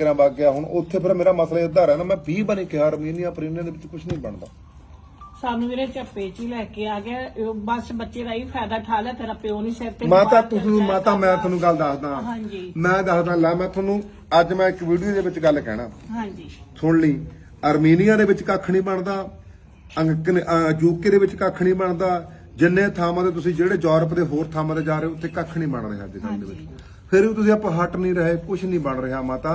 ਕਰਾਂ ਵਗ ਗਿਆ ਹੁਣ ਉੱਥੇ ਫਿਰ ਮੇਰਾ ਮਸਲਾ ਇੱਧਰ ਹੈ ਨਾ ਮੈਂ 20 ਵਾਰੀ ਕਿਹਾ ਅਰਮੀਨੀਆ ਪਰੀਨੀਆ ਦੇ ਵਿੱਚ ਕੁਝ ਨਹੀਂ ਬਣਦਾ। ਸਾਨੂੰ ਵੀਰੇ ਚੱਪੇ ਚ ਹੀ ਲੈ ਕੇ ਆ ਗਿਆ ਇਹ ਬਸ ਬੱਚੇ ਦਾ ਹੀ ਫਾਇਦਾ ਠਾ ਲਿਆ ਤੇਰਾ ਪਿਓ ਨਹੀਂ ਸਿਰ ਤੇ ਮਾਤਾ ਤੁਸੀਂ ਮਾਤਾ ਮੈਂ। ਤੁਹਾਨੂੰ ਗੱਲ ਦੱਸਦਾ। ਹਾਂਜੀ। ਮੈਂ ਦੱਸਦਾ ਲੈ ਮੈਂ ਤੁਹਾਨੂੰ ਅੱਜ ਮੈਂ ਇੱਕ ਵੀਡੀਓ ਦੇ ਵਿੱਚ ਗੱਲ ਕਹਿਣਾ। ਹਾਂਜੀ। ਸੁਣ ਲਈ ਅਰਮੀਨੀਆ ਦੇ ਵਿੱਚ ਕੱਖ ਨਹੀਂ ਬਣਦਾ ਯੂਕੇ ਦੇ ਵਿੱਚ ਕੱਖ ਨਹੀਂ ਬਣਦਾ ਜਿੰਨੇ ਥਾਵਾਂ ਤੇ ਤੁਸੀਂ ਜਿਹੜੇ ਯੂਰਪ ਦੇ ਹੋਰ ਥਾਵਾਂ ਤੇ ਜਾ ਰਹੇ ਹੋ ਉੱਥੇ ਕੱਖ ਨਹੀਂ ਬਣ ਰਿਹਾ ਅੱਜ ਦੇ ਵਿੱਚ। ਫਿਰ ਵੀ ਤੁਸੀਂ ਆਪਾਂ ਹਟ ਨਹੀਂ ਰਹੇ ਕੁਝ ਨਹੀਂ ਬਣ ਰਿਹਾ ਮਾਤਾ।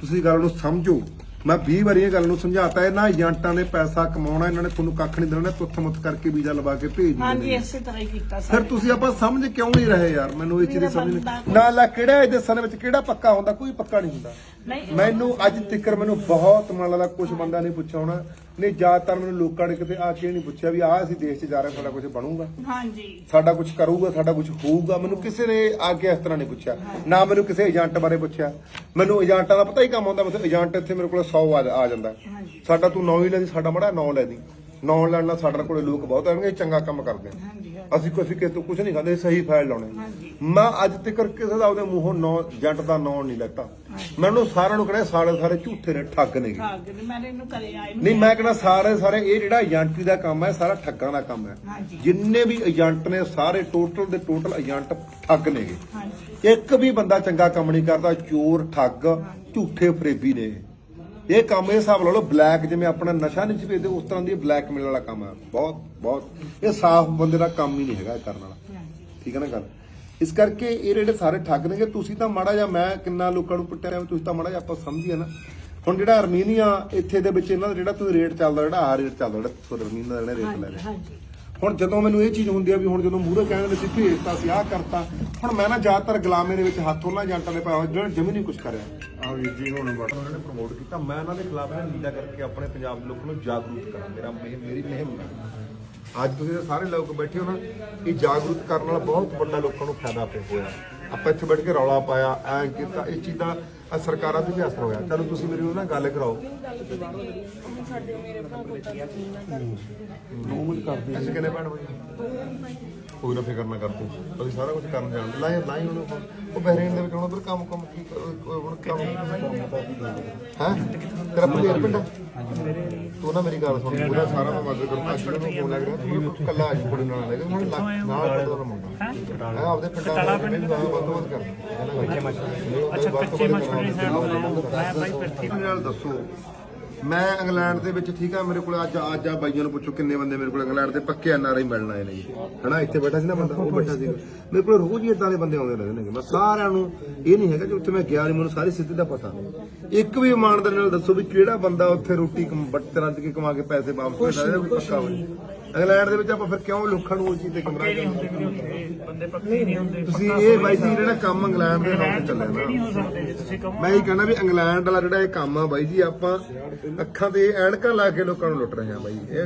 ਤੁਸੀਂ ਗੱਲ ਨੂੰ ਸਮਝੋ। ਮੈਂ 20 ਵਾਰੀ ਇਹ ਗੱਲ ਨੂੰ ਸਮਝਾਤਾ ਇਹਨਾਂ ਏਜੰਟਾਂ ਨੇ ਪੈਸਾ ਕਮਾਉਣਾ ਇਹਨਾਂ ਨੇ ਤੁਹਾਨੂੰ ਕੱਖ ਨਹੀਂ ਦੇਣਾ ਤੁੱਥ ਮੁੱਥ ਕਰਕੇ ਵੀਜ਼ਾ ਲਵਾ ਕੇ ਭੇਜ ਹਾਂਜੀ ਦਿੰਦੇ ਨੇ ਇਸੇ ਤਰ੍ਹਾਂ ਹੀ ਕੀਤਾ ਫਿਰ ਤੁਸੀਂ ਆਪਾਂ ਸਮਝ ਕਿਉਂ ਨਹੀਂ ਰਹੇ ਯਾਰ? ਮੈਨੂੰ ਇਹ ਚੀਜ਼ ਸਮਝ ਨਹੀਂ ਨਾ ਲੈ ਕਿਹੜਾ ਇਹ ਦੇਸਾਂ ਦੇ ਵਿੱਚ ਕਿਹੜਾ ਪੱਕਾ ਹੁੰਦਾ ਕੋਈ ਪੱਕਾ ਨਹੀਂ ਹੁੰਦਾ। ਮੈਨੂੰ ਅੱਜ ਤੱਕ ਮੈਨੂੰ ਬਹੁਤ ਮਨ ਲੱਗਦਾ ਕੁਝ ਬੰਦਾ ਨਹੀਂ ਪੁੱਛਿਆ ਹੋਣਾ। ਨਹੀਂ ਜ਼ਿਆਦਾਤਰ ਮੈਨੂੰ ਲੋਕਾਂ ਨੇ ਕਿਤੇ ਆ ਕੇ ਨਹੀਂ ਪੁੱਛਿਆ ਵੀ ਆਹ ਅਸੀਂ ਦੇਸ਼ 'ਚ ਜਾ ਰਹੇ ਸਾਡਾ ਕੁਝ ਬਣੂਗਾ। ਹਾਂਜੀ। ਸਾਡਾ ਕੁਝ ਕਰੂਗਾ ਸਾਡਾ ਕੁਝ ਹੋਊਗਾ। ਮੈਨੂੰ ਕਿਸੇ ਨੇ ਆ ਕੇ ਇਸ ਤਰ੍ਹਾਂ ਨਹੀਂ ਪੁੱਛਿਆ। ਨਾ ਮੈਨੂੰ ਕਿਸੇ ਏਜੰਟ ਬਾਰੇ ਪੁੱਛਿਆ। ਮੈਨੂੰ ਏਜੰਟਾਂ ਦਾ ਪਤਾ ਹੀ ਕੰਮ ਹੁੰਦਾ ਮਤਲਬ ਏਜੰਟ ਇੱਥੇ ਮੇਰੇ ਕੋਲ 100 ਆ ਆ ਜਾਂਦਾ। ਸਾਡਾ ਤੂੰ ਨਾਂ ਹੀ ਲੈ ਦੀ ਸਾਡਾ ਮੜਾ ਨਾਂ ਲੈ ਦੀ ਨਾਂ ਲੈਣ ਨਾਲ ਸਾਡੇ ਕੋਲੇ ਲੋਕ ਬਹੁਤ ਆਣਗੇ ਚੰਗਾ ਕੰਮ ਕਰਦੇ ਆ ਹਾਂਜੀ ਅਸੀਂ ਕੋਈ ਕਿਸੇ ਤੋਂ ਕੁਝ ਨਹੀਂ ਖਾਂਦੇ ਸਹੀ ਫਾਈਲ ਲਾਉਣੇ। ਹਾਂਜੀ। ਮੈਂ ਅੱਜ ਤੱਕ ਕਿਸੇ ਦਾ ਉਹਦੇ ਮੂੰਹੋਂ ਨਾਂ ਜੱਟ ਦਾ ਨਾਂ ਨਹੀਂ ਲੈਤਾ। ਮੈਨੂੰ ਸਾਰਿਆਂ ਨੂੰ ਕਹਿੰਦਾ ਸਾਰੇ ਸਾਰੇ ਝੂਠੇ ਨੇ ਠੱਗ ਨੇ। ਠਾਗ ਨੇ ਮੈਂ ਇਹਨੂੰ ਕਰੇ ਆਏ ਨਹੀਂ ਮੈਂ ਕਹਿੰਦਾ ਸਾਰੇ ਸਾਰੇ ਇਹ ਜਿਹੜਾ ਏਜੰਟੀ ਦਾ ਕੰਮ ਹੈ ਸਾਰਾ ਠੱਗਾਂ ਦਾ ਕੰਮ ਹੈ। ਹਾਂਜੀ। ਜਿੰਨੇ ਵੀ ਏਜੰਟ ਨੇ ਸਾਰੇ ਟੋਟਲ ਦੇ ਟੋਟਲ ਏਜੰਟ ਠੱਗ ਨੇਗੇ। ਹਾਂਜੀ। ਇੱਕ ਵੀ ਬੰਦਾ ਚੰਗਾ ਕੰਮ ਨਹੀਂ ਕਰਦਾ ਚੋਰ ਠੱਗ ਝੂਠੇ ਫਰੇਬੀ ਨੇ। ਇਹ ਕੰਮ ਇਹ ਹਿਸਾਬ ਲਾ ਲਓ ਬਲੈਕ ਜਿਵੇਂ ਆਪਣਾ ਨਸ਼ਾ ਨਹੀਂ ਵੇਚਦੇ ਉਸ ਤਰ੍ਹਾਂ ਦੀ ਬਲੈਕਮੇਲ ਵਾਲਾ ਕੰਮ ਹੈ। ਬਹੁਤ ਬਹੁਤ। ਇਹ ਸਾਫ਼ ਬੰਦੇ ਦਾ ਕੰਮ ਹੀ ਨਹੀਂ ਹੈਗਾ ਇਹ ਕਰਨ ਵਾਲਾ। ਠੀਕ ਹੈ ਨਾ ਗੱਲ? ਇਸ ਕਰਕੇ ਇਹ ਜਿਹੜੇ ਸਾਰੇ ਠੱਗ ਨੇਗੇ ਤੁਸੀਂ ਤਾਂ ਮਾੜਾ ਜਿਹਾ ਮੈਂ ਕਿੰਨਾ ਲੋਕਾਂ ਨੂੰ ਪੁੱਟਿਆ ਤੁਸੀਂ ਤਾਂ ਮਾੜਾ ਜਿਹਾ ਆਪਾਂ ਸਮਝੀਏ ਨਾ। ਹੁਣ ਜਿਹੜਾ ਅਰਮੀਨੀਆ ਇੱਥੇ ਦੇ ਵਿੱਚ ਇਹਨਾਂ ਦਾ ਜਿਹੜਾ ਤੁਸੀਂ ਰੇਟ ਚੱਲਦਾ ਜਿਹੜਾ ਆ ਰੇਟ ਚੱਲਦਾ ਜਿਹੜਾ ਅਰਮੀਨੀਆ ਦਾ ਜਿਹੜਾ ਰੇਟ ਲੈ ਰਿਹਾ। ਹਾਂਜੀ। ਹੁਣ ਜਦੋਂ ਮੈਨੂੰ ਇਹ ਚੀਜ਼ ਹੁੰਦੀ ਆ ਵੀ ਹੁਣ ਜਦੋਂ ਮੂਹਰੇ ਕਹਿਣ ਸੀ ਭੇਜਤਾ ਸੀ, ਆਹ ਕਰਤਾ। ਹੁਣ ਮੈਂ ਨਾ ਜ਼ਿਆਦਾਤਰ ਗੁਲਾਮੇ ਦੇ ਵਿੱਚ ਹੱਥ ਉਹਨਾਂ ਏਜੰਟਾਂ ਦੇ ਪਾਇਆ ਹੋਇਆ ਜਿਹੜਾ ਜਮੀ ਨਹੀਂ ਕੁਝ ਕਰਿਆ। ਆ ਵੀਰ ਜੀ, ਹੁਣ ਬਟ ਉਹਨਾਂ ਨੇ ਪ੍ਰਮੋਟ ਕੀਤਾ। ਮੈਂ ਇਹਨਾਂ ਦੇ ਖਿਲਾਫ ਨਾ ਲੀਲਾ ਕਰਕੇ ਆਪਣੇ ਪੰਜਾਬ ਦੇ ਲੋਕ ਨੂੰ ਜਾਗਰੂਕ ਕਰਾਂ। ਮੇਰਾ ਮੇਰੀ ਮੇਰੀ ਮੁਹਿੰਮ ਹੈ। ਅੱਜ ਤੁਸੀਂ ਸਾਰੇ ਲੋਕ ਬੈਠੇ ਹੋ ਨਾ ਇਹ ਜਾਗਰੂਕ ਕਰਨ ਨਾਲ ਬਹੁਤ ਵੱਡਾ ਲੋਕਾਂ ਨੂੰ ਫਾਇਦਾ ਪਿਆ ਹੋਇਆ। ਆਪਾਂ ਇੱਥੇ ਬੈਠ ਕੇ ਰੌਲਾ ਪਾਇਆ, ਐਂ ਕੀਤਾ, ਇਹ ਚੀਜ਼ਾਂ ਆਹ ਸਰਕਾਰਾਂ ਤੇ ਵੀ ਅਸਰ ਹੋਇਆ। ਚਲੋ ਤੁਸੀਂ ਮੇਰੀ ਉਹਨਾਂ ਨਾਲ ਗੱਲ ਕਰਾਓ। ਨੋਮਲ ਕਰਦੇ ਅਸੀਂ ਕਿੰਨੇ ਭੈਣ ਭਾਈ ਕੋਈ ਨਾ ਫਿਕਰ ਨਾ ਕਰ ਤੂੰ ਅਸੀਂ ਸਾਰਾ ਕੁਝ ਕਰਨ ਜਾਣਦੇ ਲਾਈ ਲਾਈ ਉਹਨੂੰ। ਉਹ ਬਹਿਰੀਨ ਦੇ ਵਿੱਚ ਹੁਣ ਉਧਰ ਕੰਮ ਕੰਮ ਕੀ ਹੁਣ ਕੰਮ ਹੈ? ਤੇਰਾ ਪਲੇਅਰ ਪਿੰਡ ਤੂੰ ਨਾ ਮੇਰੀ ਗੱਲ ਸੁਣ। ਪੂਰਾ ਸਾਰਾ ਮੈਂ ਮਦਦ ਕਰੂੰ ਅੱਜ ਨੂੰ ਫੋਨ ਲੱਗ ਰਿਹਾ ਤੂੰ ਕੱਲਾ ਅੱਜ ਕੁੜੀ ਨਾਲ ਲੱਗਾ ਹੁਣ ਲੱਗ- ਨਾਲ ਪਿੰਡ ਦਾ ਮੁੰਡਾ। ਹੈ? ਆਪਦੇ ਪਿੰਡ ਦਾ ਬੰਦੋਬਸਤ ਕਰ। ਕੱਚੇ ਮਛਲੀ ਮੈਂ ਬਾਈ ਫਿਰ ਨਾਲ ਦੱਸੋ। ਮੈਂ ਇੰਗਲੈਂਡ ਦੇ ਵਿੱਚ ਠੀਕ ਆ ਮੇਰੇ ਕੋਲ ਅੱਜ ਅੱਜ ਆ ਬਾਈਆਂ ਨੂੰ ਪੁੱਛੋ ਕਿੰਨੇ ਬੰਦੇ ਮੇਰੇ ਕੋਲ ਇੰਗਲੈਂਡ ਦੇ ਪੱਕੇ ਐਨਆਰਆਈ ਮਿਲਣ ਆਏ ਨੇ ਜੀ। ਹਨਾ ਇੱਥੇ ਬੈਠਾ ਸੀ ਨਾ ਬੰਦਾ ਉਹ ਬੈਠਾ ਸੀ। ਮੇਰੇ ਕੋਲ ਰੋਜ਼ ਹੀ ਇਦਾਂ ਦੇ ਬੰਦੇ ਆਉਂਦੇ ਰਹਿੰਦੇ ਨੇ ਮੈਂ ਸਾਰਿਆਂ ਨੂੰ ਇਹ ਨਹੀਂ ਹੈਗਾ ਕਿ ਉੱਥੇ ਮੈਂ ਗਿਆ ਨਹੀਂ ਮੈਨੂੰ ਸਾਰੀ ਸਥਿਤੀ ਦਾ ਪਤਾ ਇੱਕ ਵੀ ਇਮਾਨਦਾਰ ਨਾਲ ਦੱਸੋ ਵੀ ਕਿਹੜਾ ਬੰਦਾ ਉੱਥੇ ਰੋਟੀ ਕਮ- ਬੱਟ ਰੱਜ ਕੇ ਕਮਾ ਕੇ ਪੈਸੇ ਵਾਪਸ ਕਰਦਾ ਇਹਦਾ ਕੋਈ ਪੱਕਾ ਹੋਵੇ ਇੰਗਲੈਂਡ ਦੇ ਵਿੱਚ ਆਪਾਂ ਫਿਰ ਕਿਉਂ ਲੋਕਾਂ ਨੂੰ ਉਹ ਚੀਜ਼ ਤੇ ਕਮਰਾ ਬੰਦੇ ਪੱਕੇ ਨਹੀਂ ਹੁੰਦੇ ਤੁਸੀਂ ਇਹ ਬਾਈ ਜੀ ਜਿਹੜਾ ਕੰਮ ਇੰਗਲੈਂਡ ਦੇ ਨਾਲ ਚੱਲਿਆ ਨਹੀਂ ਨਾ। ਹੋ ਸਕਦੇ ਜੇ ਤੁਸੀਂ ਕਹੋ। ਮੈਂ ਇਹ ਕਹਿੰਦਾ ਵੀ ਇੰਗਲੈਂਡ ਵਾਲਾ ਜਿਹੜਾ ਇਹ ਕੰਮ ਆ ਬਾਈ ਜੀ ਆਪਾਂ ਅੱਖਾਂ ਤੇ ਐਨਕਾਂ ਲਾ ਕੇ ਲੋਕਾਂ ਨੂੰ ਲੁੱਟ ਰਹੇ ਆ ਬਾਈ। ਇਹ